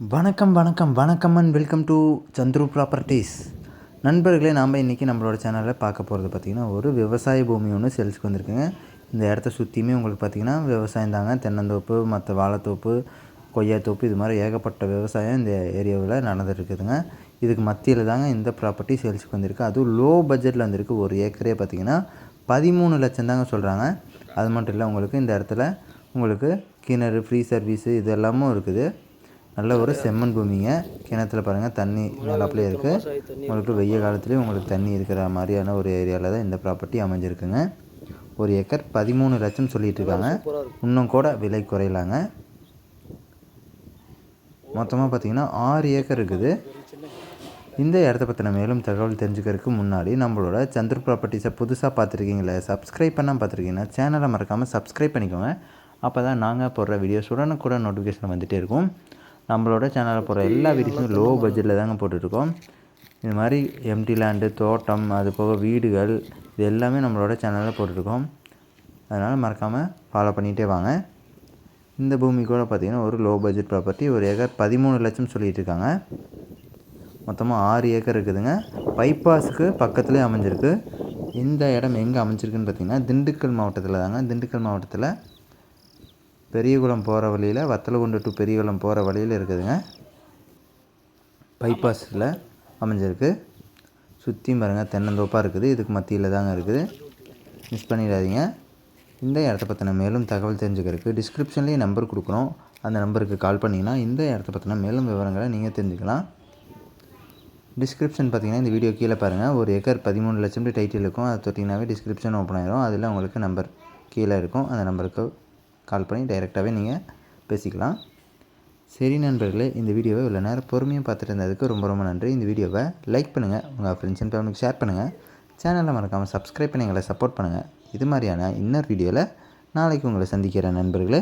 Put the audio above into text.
வணக்கம் வணக்கம் வணக்கம் and welcome to Chandru properties நண்பர்களே நாம் இன்றைக்கி நம்மளோட சேனலில் பார்க்க போகிறது பார்த்திங்கன்னா ஒரு விவசாய பூமி ஒன்று சேல்ஸுக்கு வந்திருக்குங்க. இந்த இடத்த சுற்றியுமே உங்களுக்கு பார்த்திங்கன்னா விவசாயம் தாங்க. தென்னந்தோப்பு மற்ற வாழைத்தோப்பு கொய்யாத்தோப்பு இது மாதிரி ஏகப்பட்ட விவசாயம் இந்த ஏரியாவில் நடந்துருக்குதுங்க. இதுக்கு மத்தியில் தாங்க இந்த ப்ராப்பர்ட்டி சேல்ஸுக்கு வந்திருக்கு. அதுவும் லோ பட்ஜெட்டில் வந்திருக்கு. ஒரு ஏக்கரே பார்த்திங்கன்னா பதிமூணு லட்சம் தாங்க சொல்கிறாங்க அது மட்டும் இல்லை உங்களுக்கு இந்த இடத்துல உங்களுக்கு கிணறு ஃப்ரீ சர்வீஸு இது எல்லாமும் இருக்குது. நல்ல ஒரு செம்மண் பூமிங்க. கிணத்துல பாருங்கள் தண்ணி நல்லாப்பிலே இருக்குது உங்களுக்கு வெய்ய காலத்துலேயும் உங்களுக்கு தண்ணி இருக்கிற மாதிரியான ஒரு ஏரியாவில் தான் இந்த ப்ராப்பர்ட்டி அமைஞ்சிருக்குங்க. ஒரு ஏக்கர் பதிமூணு லட்சம் சொல்லிட்டு இருக்காங்க. இன்னும் கூட விலை குறையலாங்க. மொத்தமாக பார்த்தீங்கன்னா ஆறு ஏக்கர் இருக்குது. இந்த இடத்த பற்றின மேலும் தகவல் தெரிஞ்சுக்கிறதுக்கு முன்னாடி நம்மளோட சந்திர ப்ராப்பர்ட்டிஸை புதுசாக பார்த்துருக்கீங்களே சப்ஸ்கிரைப் பண்ணால் பார்த்துருக்கீங்கன்னா சேனலை மறக்காமல் சப்ஸ்கிரைப் பண்ணிக்கோங்க. அப்போ தான் நாங்கள் போடுற வீடியோஸ் உடனுக்குடன் நோட்டிஃபிகேஷன் வந்துகிட்டே இருக்கும். நம்மளோட சேனலில் போடுற எல்லா வீடியோஸும் லோ பட்ஜெட்டில் தாங்க போட்டுட்ருக்கோம். இது மாதிரி எம்டி லேண்டு தோட்டம் அது போக வீடுகள் இது எல்லாமே நம்மளோட சேனலில் போட்டுருக்கோம் அதனால் மறக்காமல் ஃபாலோ பண்ணிகிட்டே வாங்க. இந்த பூமி கூட பார்த்திங்கன்னா ஒரு லோ பட்ஜெட் ப்ராப்பர்ட்டி ஒரு ஏக்கர் பதிமூணு லட்சம் சொல்லிகிட்டு இருக்காங்க. மொத்தமாக ஆறு ஏக்கர் இருக்குதுங்க. பைபாஸுக்கு பக்கத்துலேயே அமைஞ்சிருக்கு. இந்த இடம் எங்கே அமைஞ்சிருக்குன்னு பார்த்தீங்கன்னா திண்டுக்கல் மாவட்டத்தில் தாங்க. திண்டுக்கல் மாவட்டத்தில் பெரியகுளம் போகிற வழியில் வத்தலகுண்டு டு பெரியகுளம் போகிற வழியில் இருக்குதுங்க. பைபாஸில் அமைஞ்சிருக்கு. சுற்றியும் பாருங்கள் தென்னந்தோப்பாக இருக்குது. இதுக்கு மத்தியில் தாங்க இருக்குது. மிஸ் பண்ணிடாதீங்க. இந்த இடத்த பற்றின மேலும் தகவல் தெரிஞ்சுக்கிறதுக்கு டிஸ்கிரிப்ஷன்லேயே நம்பர் கொடுக்குறோம் அந்த நம்பருக்கு கால் பண்ணிங்கன்னா இந்த இடத்த பற்றின மேலும் விவரங்களை நீங்கள் தெரிஞ்சுக்கலாம். டிஸ்கிரிப்ஷன் பார்த்தீங்கன்னா இந்த வீடியோ கீழே பாருங்கள் ஒரு ஏக்கர் பதிமூணு லட்சம் டைட்டில் இருக்கும். அதை தொட்டிங்கனாவே டிஸ்கிரிப்ஷன் ஓப்பன் ஆயிரும். அதில் உங்களுக்கு நம்பர் கீழே இருக்கும். அந்த நம்பருக்கு கால் பண்ணி டைரெக்டாகவே நீங்கள் பேசிக்கலாம். சரி நண்பர்களே இந்த வீடியோவை இவ்வளோ நேரம் பொறுமையாக பார்த்துட்டு இருந்ததுக்கு ரொம்ப ரொம்ப நன்றி. இந்த வீடியோவை லைக் பண்ணுங்கள் உங்கள் ஃப்ரெண்ட்ஸ் அண்ட் ஃபேமிலிக்கு ஷேர் பண்ணுங்கள் சேனலை மறக்காமல் சப்ஸ்கிரைப் பண்ணி எங்களை சப்போர்ட் பண்ணுங்கள். இது மாதிரியான இன்னொரு வீடியோவில் நாளைக்கு உங்களை சந்திக்கிறேன் நண்பர்களே.